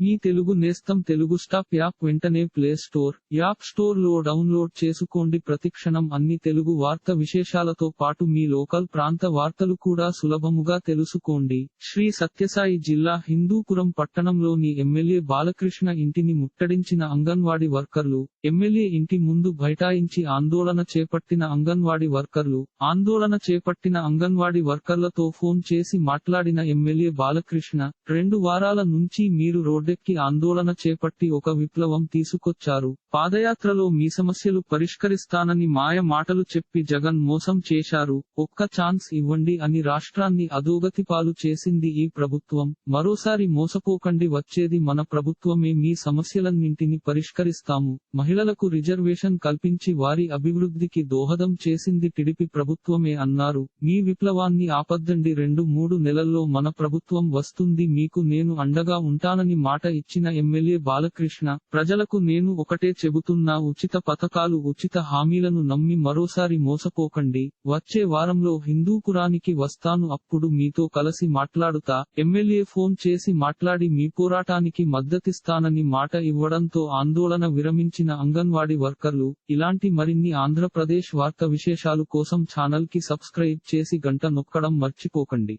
మీ తెలుగు నేస్తం Telugu stop app వెంటనే play store app స్టోర్లో డౌన్లోడ్ చేసుకోండి. ప్రతిక్షణం అన్ని తెలుగు వార్త విశేషాలతో పాటు మీ లోకల్ ప్రాంత వార్తలు కూడా సులభముగా తెలుసుకోండి. శ్రీ సత్యసాయి జిల్లా హిందూపురం పట్టణంలోని ఎమ్మెల్యే బాలకృష్ణ ఇంటిని ముట్టడించిన అంగన్వాడి వర్కర్లు ఎమ్మెల్యే ఇంటి ముందు బైఠాయించి ఆందోళన చేపట్టిన అంగన్వాడి వర్కర్లు ఆందోళన చేపట్టిన అంగన్వాడి వర్కర్లతో ఫోన్ చేసి మాట్లాడిన ఎమ్మెల్యే బాలకృష్ణ రెండు వారాల నుంచి మీరు రోడ్డెక్కి ఆందోళన చేపట్టి ఒక విప్లవం తీసుకొచ్చారు. పాదయాత్రలో మీ సమస్యలు పరిష్కరిస్తానని మాయ మాటలు చెప్పి జగన్ మోసం చేశారు. ఒక్క ఛాన్స్ ఇవ్వండి అని రాష్ట్రాన్ని అధోగతి పాలు చేసింది ఈ ప్రభుత్వం. మరోసారి మోసపోకండి వచ్చేది మన ప్రభుత్వమే. మీ సమస్యలన్నింటిని పరిష్కరిస్తాము. మహిళలకు రిజర్వేషన్ కల్పించి వారి అభివృద్ధికి దోహదం చేసింది టిడిపి ప్రభుత్వమే అన్నారు. మీ విప్లవాన్ని ఆపద్దండి. రెండు మూడు నెలల్లో మన ప్రభుత్వం వస్తుంది. మీకు నేను అండగా ఉంటానని మాట ఇచ్చిన ఎమ్మెల్యే బాలకృష్ణ ప్రజలకు నేను ఒకటే చెబుతున్నా ఉచిత పథకాలు ఉచిత హామీలను నమ్మి మరోసారి మోసపోకండి. వచ్చే వారంలో హిందూపురానికి వస్తాను అప్పుడు మీతో కలిసి మాట్లాడుతా ఎమ్మెల్యే ఫోన్ చేసి మాట్లాడి మీ పోరాటానికి మద్దతిస్తానని మాట ఇవ్వడంతో ఆందోళన విరమించిన అంగన్వాడీ వర్కర్లు ఇలాంటి మరిన్ని ఆంధ్రప్రదేశ్ వార్త విశేషాలు కోసం ఛానల్కి సబ్స్క్రైబ్ చేసి గంట నొక్కడం మర్చిపోకండి.